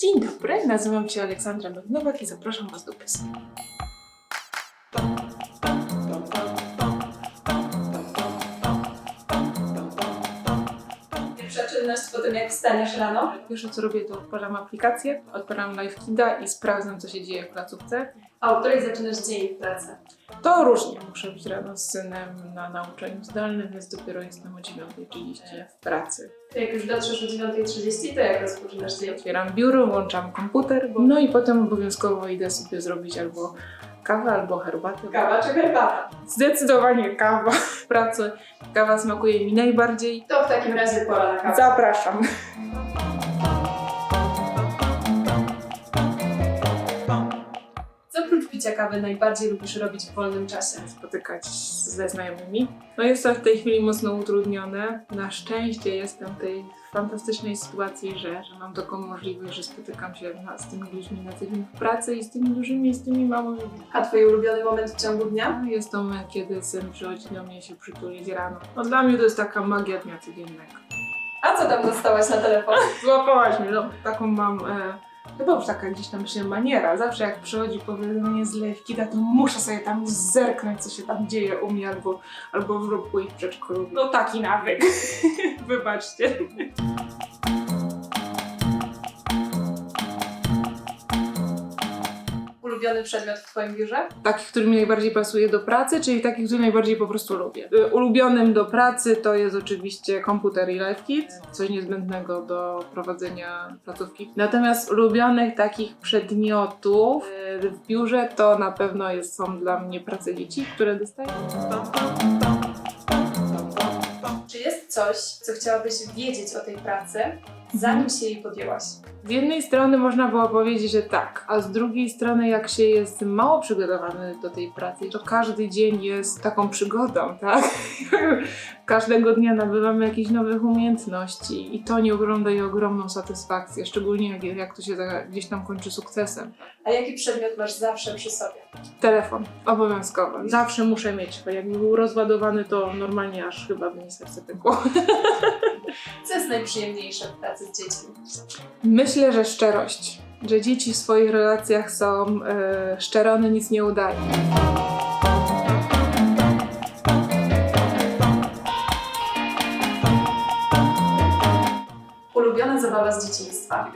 Dzień dobry, nazywam się Aleksandra Magnowak i zapraszam Was do pysu. Pierwsza czynność po tym, jak wstaniesz rano. Pierwsze co robię, to odpalam aplikację, odpalam LiveKida i sprawdzam, co się dzieje w placówce. A o której zaczynasz dzień w pracy? To różnie. Muszę być rano z synem na nauczaniu zdalnym, więc dopiero jestem o 9.30 w pracy. To jak już dotrzesz o 9.30, to jak rozpoczynasz dzień? Otwieram biuro, włączam komputer, no i potem obowiązkowo idę sobie zrobić albo kawę, albo herbatę. Kawa czy herbata? Zdecydowanie kawa w pracy. Kawa smakuje mi najbardziej. To w takim razie pora na kawę. Zapraszam. Kawy najbardziej lubisz robić w wolnym czasie? Spotykać ze znajomymi. No jest to w tej chwili mocno utrudnione. Na szczęście jestem w tej fantastycznej sytuacji, że, że mam taką możliwość, że spotykam się na, z tymi ludźmi na co dzień w pracy i z tymi dużymi, i z tymi małymi. A twój ulubiony moment w ciągu dnia? No, Jest to moment, kiedy syn przychodzi do mnie się przytulić rano. No dla mnie to jest taka magia dnia codziennego. A co tam dostałaś na telefon? Złapałaś mnie, no taką mam, e, chyba już taka gdzieś tam się maniera. Zawsze jak przychodzi powiadomienie z Lewkida, to muszę sobie tam zerknąć, co się tam dzieje u mnie albo, albo w żłobku i w przedszkolu. No taki nawyk. Wybaczcie. Ulubiony przedmiot w twoim biurze? Taki, który mi najbardziej pasuje do pracy, czyli taki, który najbardziej po prostu lubię. Y, Ulubionym do pracy to jest oczywiście komputer i LiveKit, coś niezbędnego do prowadzenia placówki. Natomiast ulubionych takich przedmiotów y, w biurze to na pewno jest, są dla mnie prace dzieci, które dostaję. Czy jest coś, co chciałabyś wiedzieć o tej pracy, zanim się jej podjęłaś? Z jednej strony można było powiedzieć, że tak, a z drugiej strony jak się jest mało przygotowany do tej pracy, to każdy dzień jest taką przygodą, tak? Każdego dnia nabywamy jakieś nowych umiejętności i to nie ukrywam daje ogromną satysfakcję, szczególnie jak, jak to się za- gdzieś tam kończy sukcesem. A jaki przedmiot masz zawsze przy sobie? Telefon, obowiązkowy. Zawsze muszę mieć, bo jakby był rozładowany, to normalnie aż chyba by mi serce pykło. Co jest najprzyjemniejsze w pracy z dziećmi? Myślę, że szczerość. Że dzieci w swoich relacjach są e, szczere, one nic nie udają. Ulubiona zabawa z dzieciństwa?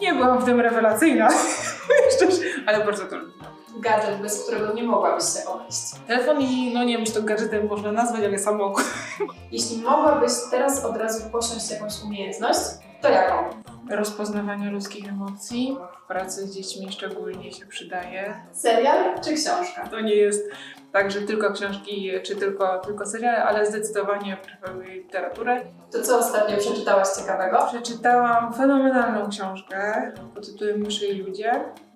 Nie byłam w tym rewelacyjna, ale bardzo to lubię. Gadżet, bez którego nie mogłabyś się obejść. Telefon i, no nie wiem, czy to gadżetem można nazwać, ale samochód. Jeśli mogłabyś teraz od razu posiąść jakąś umiejętność, to jaką? Rozpoznawanie ludzkich emocji w pracy z dziećmi szczególnie się przydaje. Serial czy książka? To nie jest tak, że tylko książki czy tylko, tylko seriale, ale zdecydowanie preferuję literaturę. To co ostatnio przeczytałaś ciekawego? Przeczytałam fenomenalną książkę pod tytułem Myszy i ludzie.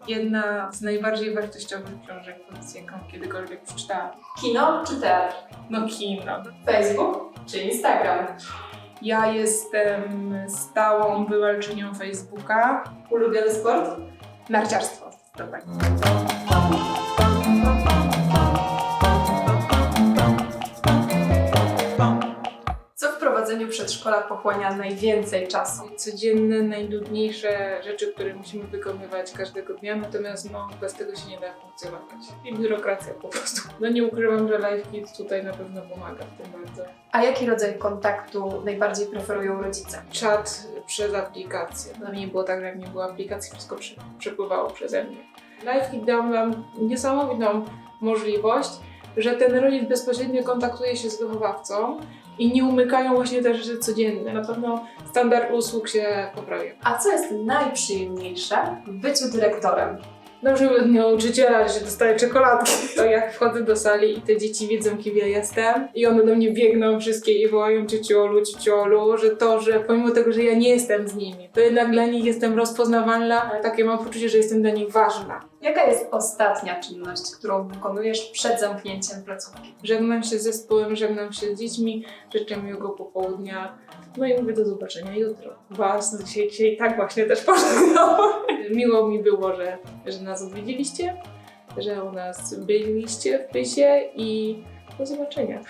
Jedna z najbardziej wartościowych książek, jaką kiedykolwiek przeczytałam. Kino czy teatr? No kino. Facebook czy Instagram? Ja jestem stałą bywalczynią Facebooka. Ulubiony sport? Narciarstwo. Dobra. Przedszkola pochłania najwięcej czasu? Codzienne, najludniejsze rzeczy, które musimy wykonywać każdego dnia, natomiast no, bez tego się nie da funkcjonować. I biurokracja po prostu. No nie ukrywam, że LiveKit tutaj na pewno pomaga w tym bardzo. A jaki rodzaj kontaktu najbardziej preferują rodzice? Czat przez aplikację. Dla mnie było tak, że jak nie było aplikacji, wszystko prze- przepływało przeze mnie. LiveKit dał nam niesamowitą możliwość, że ten rodzic bezpośrednio kontaktuje się z wychowawcą i nie umykają właśnie te rzeczy codzienne. Na pewno standard usług się poprawia. A co jest najprzyjemniejsze w byciu dyrektorem? Na przykład nauczyciela, że dostaję czekoladki. To jak wchodzę do sali i te dzieci wiedzą, kim ja jestem i one do mnie biegną wszystkie i wołają ciociolu, ciociolu, że to, że pomimo tego, że ja nie jestem z nimi, to jednak dla nich jestem rozpoznawalna, takie mam poczucie, że jestem dla nich ważna. Jaka jest ostatnia czynność, którą wykonujesz przed zamknięciem placówki? Żegnam się z zespołem, żegnam się z dziećmi, życzę miłego popołudnia. No i mówię do zobaczenia jutro. Was dzisiaj, dzisiaj tak właśnie też pożegnałam. Miło mi było, że, że nas odwiedziliście, że u nas byliście w pysie i do zobaczenia.